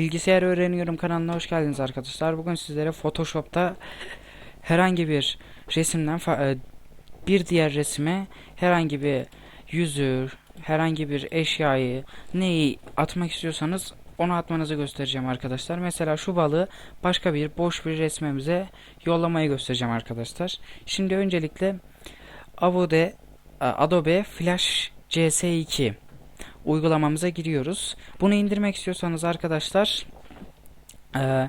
Bilgisayar öğreniyorum kanalına hoş geldiniz arkadaşlar. Bugün sizlere Photoshop'ta herhangi bir resimden e, bir diğer resime herhangi bir yüzü, herhangi bir eşyayı, neyi atmak istiyorsanız onu atmanızı göstereceğim arkadaşlar. Mesela şu balığı başka bir boş bir resmimize yollamayı göstereceğim arkadaşlar. Şimdi öncelikle Adobe Adobe Flash CS2 uygulamamıza giriyoruz. Bunu indirmek istiyorsanız arkadaşlar e,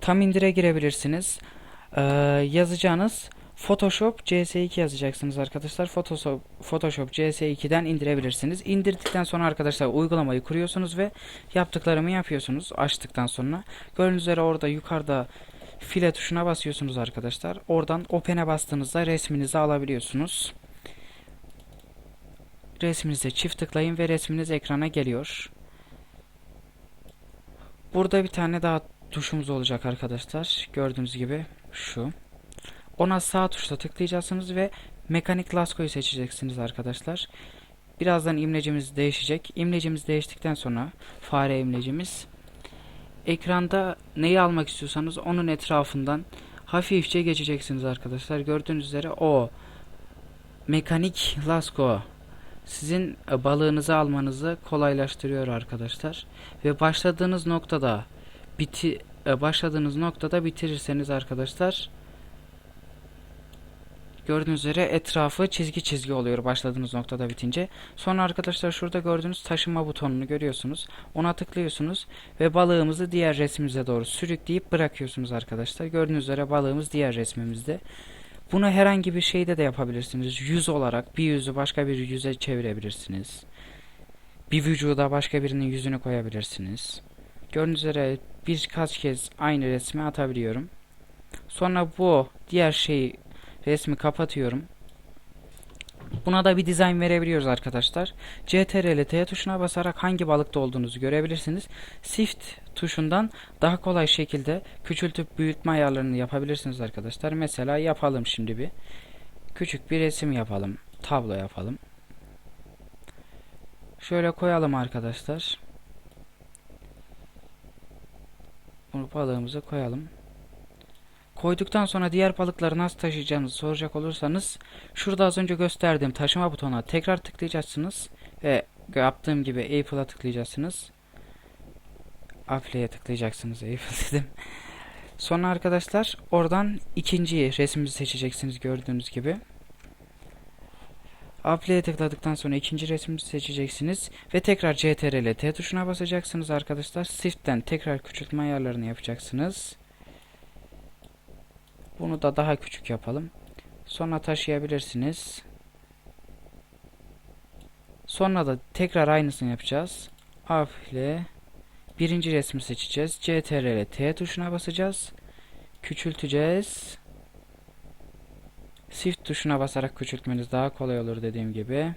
tam indire girebilirsiniz. E, yazacağınız Photoshop CS2 yazacaksınız arkadaşlar. Photoshop, Photoshop CS2'den indirebilirsiniz. İndirdikten sonra arkadaşlar uygulamayı kuruyorsunuz ve yaptıklarımı yapıyorsunuz açtıktan sonra. Gördüğünüz üzere orada yukarıda file tuşuna basıyorsunuz arkadaşlar. Oradan Open'e bastığınızda resminizi alabiliyorsunuz. Resminize çift tıklayın ve resminiz ekrana geliyor. Burada bir tane daha tuşumuz olacak arkadaşlar. Gördüğünüz gibi şu. Ona sağ tuşla tıklayacaksınız ve mekanik laskoyu seçeceksiniz arkadaşlar. Birazdan imlecimiz değişecek. İmlecimiz değiştikten sonra fare imlecimiz ekranda neyi almak istiyorsanız onun etrafından hafifçe geçeceksiniz arkadaşlar. Gördüğünüz üzere o mekanik lasko sizin e, balığınızı almanızı kolaylaştırıyor arkadaşlar. Ve başladığınız noktada biti e, başladığınız noktada bitirirseniz arkadaşlar gördüğünüz üzere etrafı çizgi çizgi oluyor başladığınız noktada bitince. Sonra arkadaşlar şurada gördüğünüz taşıma butonunu görüyorsunuz. Ona tıklıyorsunuz ve balığımızı diğer resmimize doğru sürükleyip bırakıyorsunuz arkadaşlar. Gördüğünüz üzere balığımız diğer resmimizde. Bunu herhangi bir şeyde de yapabilirsiniz. Yüz olarak bir yüzü başka bir yüze çevirebilirsiniz. Bir vücuda başka birinin yüzünü koyabilirsiniz. Gördüğünüz üzere birkaç kez aynı resmi atabiliyorum. Sonra bu diğer şeyi resmi kapatıyorum. Buna da bir dizayn verebiliyoruz arkadaşlar. CTRL T tuşuna basarak hangi balıkta olduğunuzu görebilirsiniz. Shift tuşundan daha kolay şekilde küçültüp büyütme ayarlarını yapabilirsiniz arkadaşlar. Mesela yapalım şimdi bir. Küçük bir resim yapalım. Tablo yapalım. Şöyle koyalım arkadaşlar. Bunu balığımızı koyalım. Koyduktan sonra diğer balıkları nasıl taşıyacağınızı soracak olursanız şurada az önce gösterdiğim taşıma butonuna tekrar tıklayacaksınız ve yaptığım gibi Apple'a tıklayacaksınız. Apple'ye tıklayacaksınız Apple dedim. Sonra arkadaşlar oradan ikinci resmimizi seçeceksiniz gördüğünüz gibi. Apple'ye tıkladıktan sonra ikinci resmimizi seçeceksiniz ve tekrar CTRL T tuşuna basacaksınız arkadaşlar. Shift'ten tekrar küçültme ayarlarını yapacaksınız. Bunu da daha küçük yapalım. Sonra taşıyabilirsiniz. Sonra da tekrar aynısını yapacağız. Apple birinci resmi seçeceğiz. CTRL T tuşuna basacağız. Küçülteceğiz. Shift tuşuna basarak küçültmeniz daha kolay olur dediğim gibi.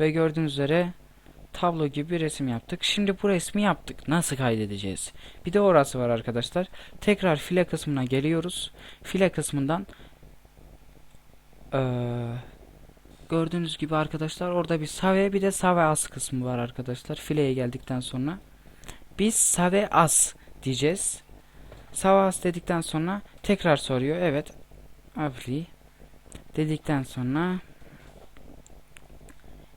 Ve gördüğünüz üzere tablo gibi bir resim yaptık. Şimdi bu resmi yaptık. Nasıl kaydedeceğiz? Bir de orası var arkadaşlar. Tekrar file kısmına geliyoruz. File kısmından ee, gördüğünüz gibi arkadaşlar orada bir save bir de save as kısmı var arkadaşlar. Fileye geldikten sonra biz save as diyeceğiz. Save as dedikten sonra tekrar soruyor. Evet. Apply dedikten sonra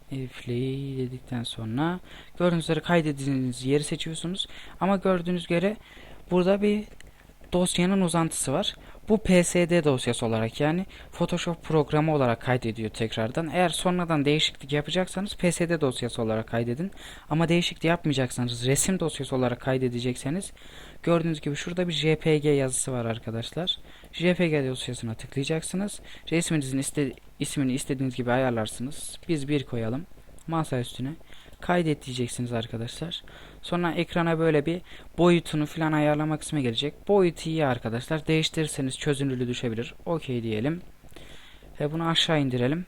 Play dedikten sonra gördüğünüz üzere kaydedildiğiniz yeri seçiyorsunuz. Ama gördüğünüz göre burada bir dosyanın uzantısı var. Bu PSD dosyası olarak yani Photoshop programı olarak kaydediyor tekrardan. Eğer sonradan değişiklik yapacaksanız PSD dosyası olarak kaydedin. Ama değişiklik yapmayacaksanız resim dosyası olarak kaydedecekseniz gördüğünüz gibi şurada bir JPG yazısı var arkadaşlar. JPG dosyasına tıklayacaksınız. Resminizin iste ismini istediğiniz gibi ayarlarsınız. Biz bir koyalım. Masa üstüne. Kaydet diyeceksiniz arkadaşlar. Sonra ekrana böyle bir boyutunu falan ayarlama kısmı gelecek. Boyutu iyi arkadaşlar. Değiştirirseniz çözünürlüğü düşebilir. OK diyelim. Ve bunu aşağı indirelim.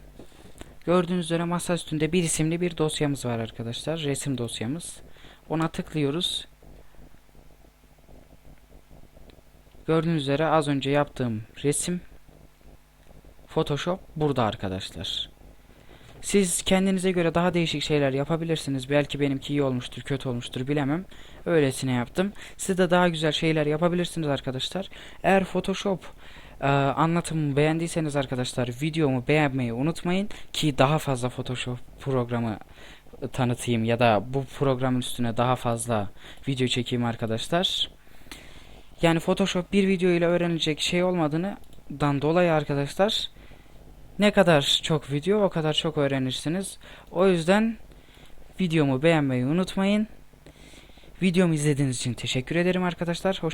Gördüğünüz üzere masa üstünde bir isimli bir dosyamız var arkadaşlar. Resim dosyamız. Ona tıklıyoruz. Gördüğünüz üzere az önce yaptığım resim Photoshop burada arkadaşlar. Siz kendinize göre daha değişik şeyler yapabilirsiniz. Belki benimki iyi olmuştur, kötü olmuştur bilemem. Öylesine yaptım. Siz de daha güzel şeyler yapabilirsiniz arkadaşlar. Eğer Photoshop e, anlatımımı beğendiyseniz arkadaşlar videomu beğenmeyi unutmayın ki daha fazla Photoshop programı tanıtayım ya da bu programın üstüne daha fazla video çekeyim arkadaşlar. Yani Photoshop bir video ile öğrenilecek şey olmadığından dolayı arkadaşlar ne kadar çok video o kadar çok öğrenirsiniz. O yüzden videomu beğenmeyi unutmayın. Videomu izlediğiniz için teşekkür ederim arkadaşlar. Hoş